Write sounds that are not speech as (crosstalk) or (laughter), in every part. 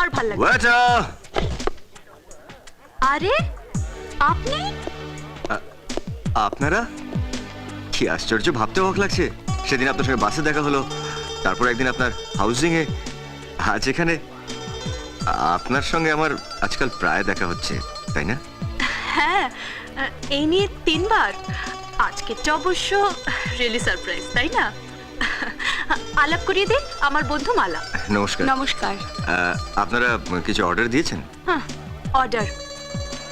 আর ভালো লাগে। ওয়েটার আরে আপনি? আপনারা? কি আশ্চর্য ভাবতে অবাক লাগছে। সেদিন আপনার সঙ্গে বাসে দেখা হলো তারপর একদিন আপনার হাউজিং এ আজ এখানে। আপনার সঙ্গে আমার আজকাল প্রায় দেখা হচ্ছে তাই না? হ্যাঁ এই নিয়ে তিনবার। আজকেরটা অবশ্য রিয়েলি সারপ্রাইজ তাই না? আলাপ করিয়ে দে আমার বন্ধু মালা। নমস্কার। নমস্কার। আহ, আপনারা কিছু অর্ডার দিয়েছেন? হ্যাঁ অর্ডার।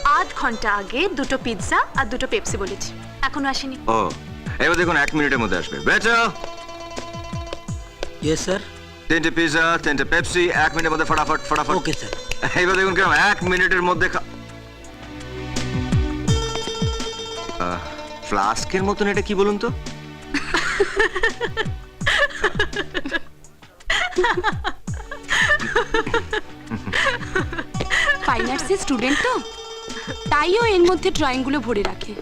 আধ ঘণ্টা আগে দুটো পিৎজা আর দুটো পেপসি বলেছি। এখনও আসেনি। ও এবার দেখুন এক মিনিটের মধ্যে আসবে। বেটা ইয়েস স্যার তিনটে পিৎজা তিনটে পেপসি এক মিনিটের মধ্যে ফটাফট ফটাফট। ওকে স্যার এইবার দেখুন কিরম এক মিনিটের মধ্যে খা- আহ, ফ্লাস্কের মতন এটা কি বলুন তো? (laughs) আর্টসের স্টুডেন্ট তো? তাইও এর মধ্যে ড্রয়িংগুলো ভরে রাখে।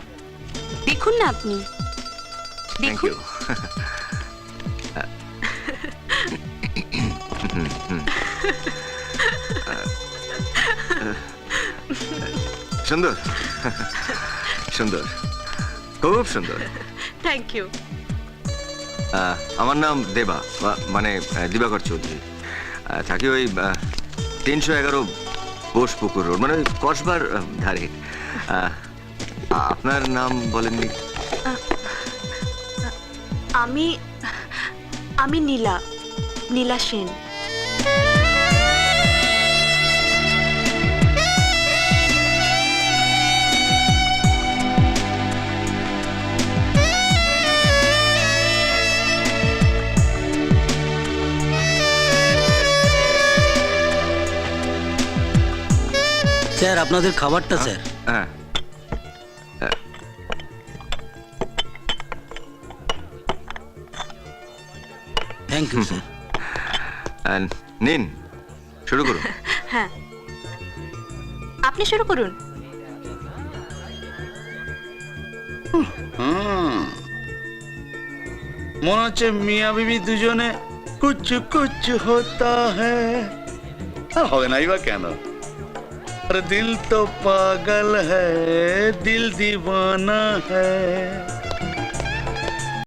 দেখুন না আপনি। দেখুন। সুন্দর। সুন্দর। খুব সুন্দর। থ্যাংক ইউ আমার নাম দেবা মানে দিবাকর চৌধুরী। থাকি ওই তিনশো এগারো বোসপুকুর রোড মানে কসবার ধারে। আপনার নাম বলেননি? আমি আমি নীলা নীলা সেন। স্যার আপনাদের খাবারটা স্যার। হ্যাঁ। থ্যাংক ইউ স্যার নিন শুরু করুন। হ্যাঁ। আপনি শুরু করুন। মনে হচ্ছে মিয়া বিবি দুজনে কুচু কুচু হতা হ্যাঁ। হবে নাই বা কেন? दिल तो पागल है दिल दीवाना है।